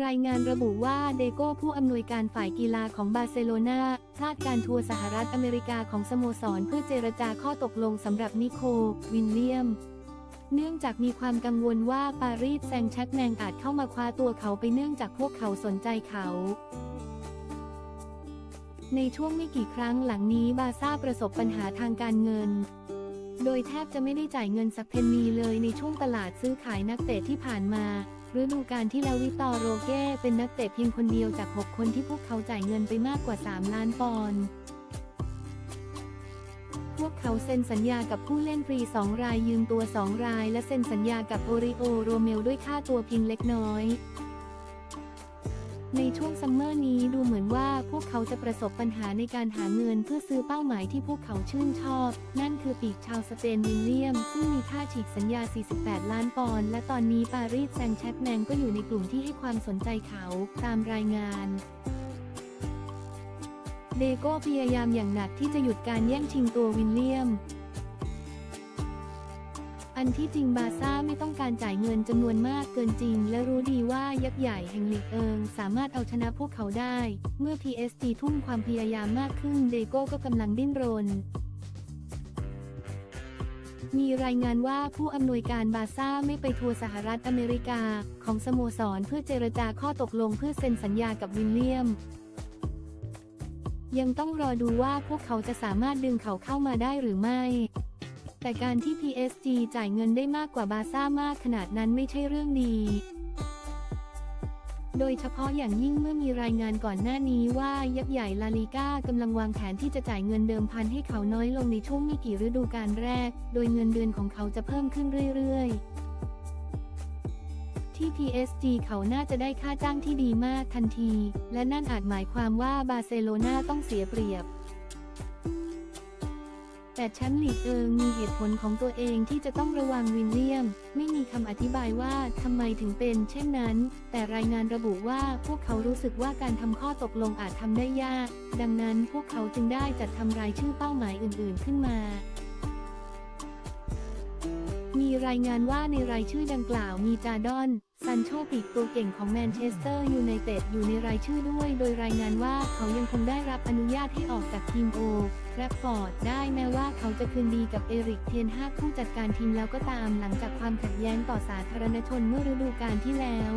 รายงานระบุว่าเดโก้ผู้อำนวยการฝ่ายกีฬาของบาร์เซโลนาพลาดการทัวร์สหรัฐอเมริกาของสโมสรเพื่อเจรจาข้อตกลงสำหรับนิโคลวินเลียม เนื่องจากมีความกังวลว่าปารีสแซงต์แชร์กแมงอาจเข้ามาคว้าตัวเขาไปเนื่องจากพวกเขาสนใจเขา ในช่วงไม่กี่ครั้งหลังนี้บาซ่าประสบปัญหาทางการเงิน โดยแทบจะไม่ได้จ่ายเงินสักเพนนีเลยในช่วงตลาดซื้อขายนักเตะที่ผ่านมาฤดูกาลที่แล้ววิตอร์โรเก้เป็นนักเตะเพียงคนเดียวจาก 6 คนที่พวกเขาจ่ายเงินไปมากกว่า 3 ล้านปอนด์พวกเขาเซ็นสัญญากับผู้เล่นฟรี 2 รายยืมตัว 2 ราย และเซ็นสัญญากับโอริโอโรเมลด้วยค่าตัวเพียงเล็กน้อย ในช่วงซัมเมอร์นี้ดูเหมือนว่าพวกเขาจะประสบปัญหาในการหาเงินเพื่อซื้อเป้าหมายที่พวกเขาชื่นชอบ นั่นคือปีกชาวสเปนวิลเลียม ซึ่งมีค่าฉีกสัญญา 48 ล้านปอนด์และตอนนี้ปารีสแซงต์แชร์กแมงก็อยู่ในกลุ่มที่ให้ความสนใจเขาตามรายงานเดโก้พยายามอย่างหนักที่จะหยุดการแย่งชิงตัววิลเลียม อันที่จริงบาซ่าไม่ต้องการจ่ายเงินจำนวนมากเกินจริง และรู้ดีว่ายักษ์ใหญ่แห่งลีกเอิง สามารถเอาชนะพวกเขาได้ เมื่อ PSG ทุ่มความพยายามมากขึ้นเดโก้ก็กำลังดิ้นรนมีรายงานว่าผู้อำนวยการบาซ่าไม่ไปทัวร์สหรัฐอเมริกา ของสโมสรเพื่อเจรจาข้อตกลงเพื่อเซ็นสัญญากับวิลเลียม ยังต้องรอดูว่าพวกเขาจะสามารถดึงเขาเข้ามาได้หรือไม่ แต่การที่ PSG จ่ายเงินได้มากกว่าบาซ่ามากขนาดนั้นไม่ใช่เรื่องดีโดยเฉพาะอย่างยิ่งเมื่อมีรายงานก่อนหน้านี้ว่ายักษ์ใหญ่ลาลิก้ากำลังวางแผนที่จะจ่ายเงินเดิมพันให้เขาน้อยลงในช่วงไม่กี่ฤดูกาลแรก โดยเงินเดือนของเขาจะเพิ่มขึ้นเรื่อยๆ ที่ PSG เขาน่าจะได้ค่าจ้างที่ดีมากทันที และนั่นอาจหมายความว่าบาร์เซโลนาต้องเสียเปรียบ แต่แชมป์ลีกเอิงมีเหตุผลของตัวเองที่จะต้องระวังวิลเลียม ไม่มีคำอธิบายว่าทำไมถึงเป็นเช่นนั้น แต่รายงานระบุว่าพวกเขารู้สึกว่าการทำข้อตกลงอาจทำได้ยาก ดังนั้นพวกเขาจึงได้จัดทำรายชื่อเป้าหมายอื่น ๆ ขึ้นมา มีรายงานว่าในรายชื่อดังกล่าวมีจาดอน ซันโชปีกตัวเก่งของแมนเชสเตอร์ยูไนเต็ดอยู่ในรายชื่อด้วย โดยรายงานว่าเขายังคงได้รับอนุญาตให้ออกจากทีมโอแครฟฟอร์ดได้แม้ว่าเขาจะคืนดีกับเอริกเทียนฮากผู้จัดการทีมแล้วก็ตามหลังจากความขัดแย้งต่อสาธารณชนเมื่อฤดูกาลที่แล้ว